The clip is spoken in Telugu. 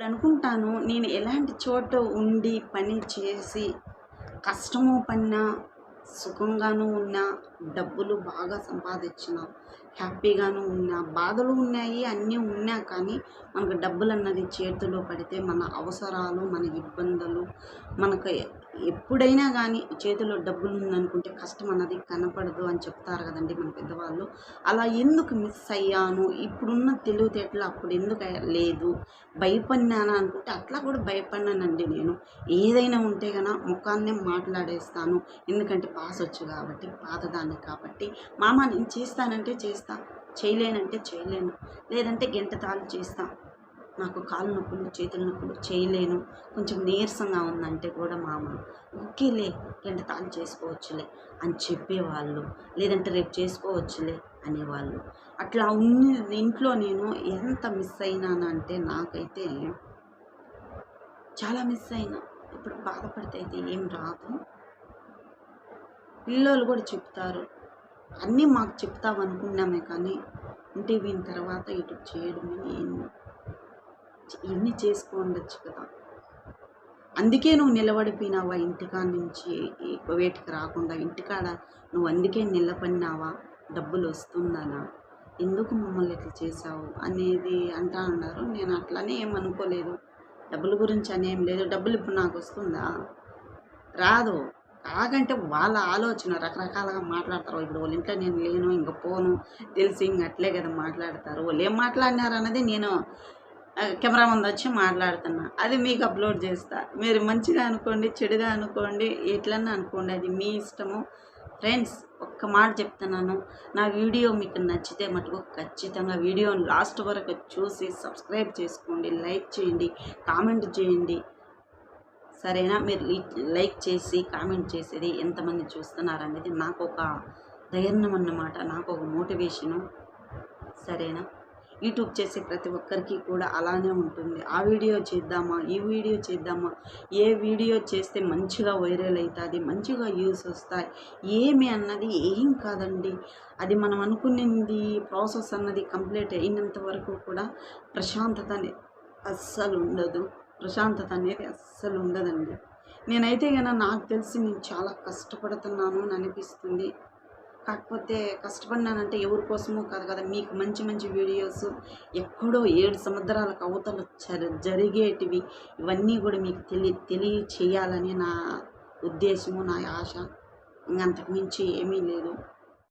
ఇప్పుడు అనుకుంటాను నేను ఎలాంటి చోట ఉండి పని చేసి కష్టము పడినా సుఖంగాను ఉన్నా డబ్బులు బాగా సంపాదించిన హ్యాపీగాను ఉన్నా బాధలు ఉన్నాయి అన్నీ ఉన్నా కానీ మనకు డబ్బులు అన్నది చేతిలో పడితే మన అవసరాలు మన ఇబ్బందులు మనకు ఎప్పుడైనా కానీ చేతిలో డబ్బులు ఉందనుకుంటే కష్టం అన్నది కనపడదు అని చెప్తారు కదండి మన పెద్దవాళ్ళు. అలా ఎందుకు మిస్ అయ్యాను? ఇప్పుడున్న తెలివితేటలు అప్పుడు ఎందుకు లేదు? భయపడినాను అనుకుంటే అట్లా కూడా భయపడినానండి నేను. ఏదైనా ఉంటే కన్నా ముఖాన్నే మాట్లాడేస్తాను. ఎందుకంటే పాస్ వచ్చు కాబట్టి పాతదాన్ని కాబట్టి. మామ నేను చేస్తానంటే చేస్తా చేయలేనంటే చేయలేను. లేదంటే గంట తాళ్ళు చేస్తా. నాకు కాళ్ళు నొప్పులు చేతుల నొప్పులు చేయలేను. కొంచెం నీరసంగా ఉందంటే కూడా మామ ఓకేలే గంట తాళ్ళు చేసుకోవచ్చులే అని చెప్పేవాళ్ళు. లేదంటే రేపు చేసుకోవచ్చులే అనేవాళ్ళు. అట్లా ఉన్న ఇంట్లో నేను ఎంత మిస్ అయినానంటే నాకైతే చాలా మిస్ అయినా. ఇప్పుడు బాధపడితే అయితే ఏం రాదు. పిల్లలు కూడా చెప్తారు. అన్నీ మాకు చెప్తామనుకున్నామే కానీ ఇంటికి పోయిన తర్వాత ఇటు చేయడమే నేను చేసుకోండొచ్చు కదా. అందుకే నువ్వు నిలబడిపోయినావా ఇంటికాడ నుంచి వేటికి రాకుండా ఇంటికాడ నువ్వు అందుకే నిలబడినావా? డబ్బులు వస్తుందనా? ఎందుకు మమ్మల్ని ఇట్లా చేసావు అనేది అంటా అన్నారు. నేను అట్లానే ఏమనుకోలేదు. డబ్బుల గురించి అనేం లేదు. డబ్బులు ఇప్పుడు నాకు వస్తుందా? రాదు. కాకంటే వాళ్ళ ఆలోచన. రకరకాలుగా మాట్లాడతారు. ఇప్పుడు వాళ్ళ ఇంట్లో నేను లేను ఇంక పోను తెలిసి ఇంక అట్లే కదా మాట్లాడతారు. వాళ్ళు ఏం మాట్లాడినారు అన్నది నేను కెమెరా ముందు వచ్చి మాట్లాడుతున్నా. అది మీకు అప్లోడ్ చేస్తా. మీరు మంచిగా అనుకోండి చెడుగా అనుకోండి ఎట్లన్నా అనుకోండి అది మీ ఇష్టము. ఫ్రెండ్స్ ఒక్క మాట చెప్తున్నాను. నా వీడియో మీకు నచ్చితే మటుకు ఖచ్చితంగా వీడియోని లాస్ట్ వరకు చూసి సబ్స్క్రైబ్ చేసుకోండి లైక్ చేయండి కామెంట్ చేయండి. సరేనా? మీరు లైక్ చేసి కామెంట్ చేసేది ఎంతమంది చూస్తున్నారు అనేది నాకు ఒక ధైర్యం అన్నమాట. నాకు ఒక మోటివేషను. సరేనా? యూట్యూబ్ చేసే ప్రతి ఒక్కరికి కూడా అలానే ఉంటుంది. ఆ వీడియో చేద్దామా? ఈ వీడియో చేద్దామా? ఏ వీడియో చేస్తే మంచిగా వైరల్ అవుతుంది మంచిగా వ్యూస్ వస్తాయి? ఏమి అన్నది ఏం కాదండి. అది మనం అనుకున్నది ప్రాసెస్ అన్నది కంప్లీట్ అయినంత వరకు కూడా ప్రశాంతత అస్సలు ఉండదు. ప్రశాంతత అనేది అస్సలు ఉండదండి. నేనైతే కనుక నాకు తెలిసి నేను చాలా కష్టపడుతున్నాను అని అనిపిస్తుంది. కాకపోతే కష్టపడినానంటే ఎవరి కోసమో కాదు కదా. మీకు మంచి మంచి వీడియోస్ ఎక్కడో ఏడు సముద్రాలకు అవతల జరిగేటివి ఇవన్నీ కూడా మీకు తెలియ తెలియచేయాలని నా ఉద్దేశము నా ఆశ. ఇంక మించి ఏమీ లేదు.